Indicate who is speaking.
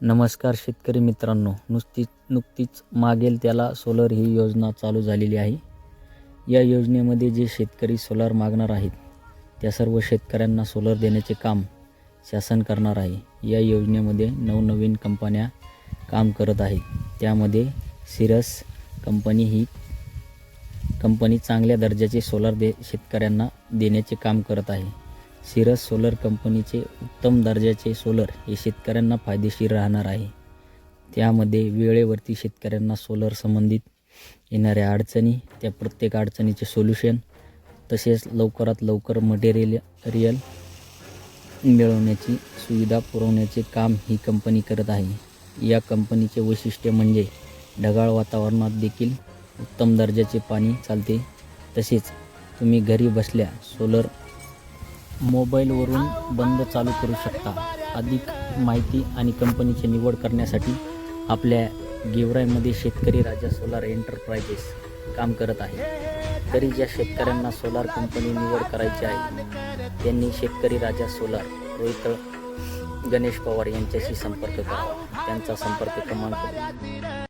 Speaker 1: नमस्कार शेतकरी मित्रांनो नुसतीच नुकतीच मागेल त्याला सोलर ही योजना चालू झालेली आहे. या योजनेमध्ये जे शेतकरी सोलार मागणार आहेत त्या सर्व शेतकऱ्यांना सोलर देण्याचे काम शासन करणार आहे. या योजनेमध्ये नवनवीन कंपन्या काम करत आहेत. त्यामध्ये सिरस कंपनी ही कंपनी चांगल्या दर्जाचे सोलर दे शेतकऱ्यांना देण्याचे काम करत आहे. सिरस सोलर कंपनीचे उत्तम दर्जाचे सोलर हे शेतकऱ्यांना फायदेशीर राहणार आहे. त्यामध्ये वेळेवरती शेतकऱ्यांना सोलर संबंधित येणाऱ्या अडचणी त्या प्रत्येक अडचणीचे सोल्युशन तसेच लवकरात लवकर मटेरियल रियल मिळवण्याची सुविधा पुरवण्याचे काम ही कंपनी करत आहे. या कंपनीचे वैशिष्ट्य म्हणजे ढगाळ वातावरणात देखील उत्तम दर्जाचे पाणी चालते. तसेच तुम्ही घरी बसल्या सोलर मोबाईलवरून बंद चालू करू शकता. अधिक माहिती आणि कंपनीची निवड करण्यासाठी आपल्या गेवराईमध्ये शेतकरी राजा सोलार एंटरप्राइजेस काम करत आहे. तरी ज्या शेतकऱ्यांना सोलार कंपनी निवड करायची आहे त्यांनी शेतकरी राजा सोलार रोहित गणेश पवार यांच्याशी संपर्क करावा. त्यांचा संपर्क क्रमांक